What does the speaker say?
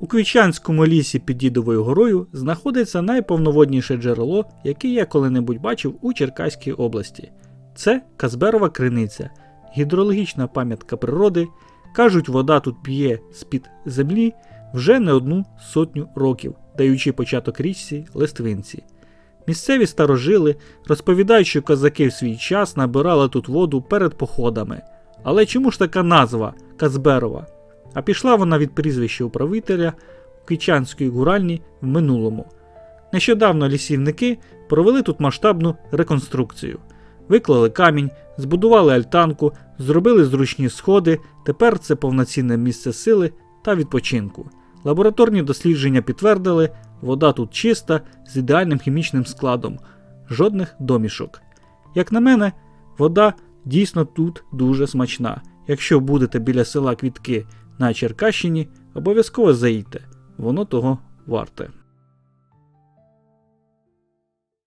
У Квічанському лісі під Дідовою горою знаходиться найповноводніше джерело, яке я коли-небудь бачив у Черкаській області. Це Казберова криниця, гідрологічна пам'ятка природи. Кажуть, вода тут п'є з-під землі вже не одну сотню років, даючи початок річці Листвинці. Місцеві старожили розповідають, що козаки в свій час набирали тут воду перед походами. Але чому ж така назва Казберова? А пішла вона від прізвища управителя Кичанської гуральні в минулому. Нещодавно лісівники провели тут масштабну реконструкцію. Виклали камінь, збудували альтанку, зробили зручні сходи. Тепер це повноцінне місце сили та відпочинку. Лабораторні дослідження підтвердили, вода тут чиста, з ідеальним хімічним складом, жодних домішок. Як на мене, вода дійсно тут дуже смачна. Якщо будете біля села Квітки на Черкащині, обов'язково заїдьте, воно того варте.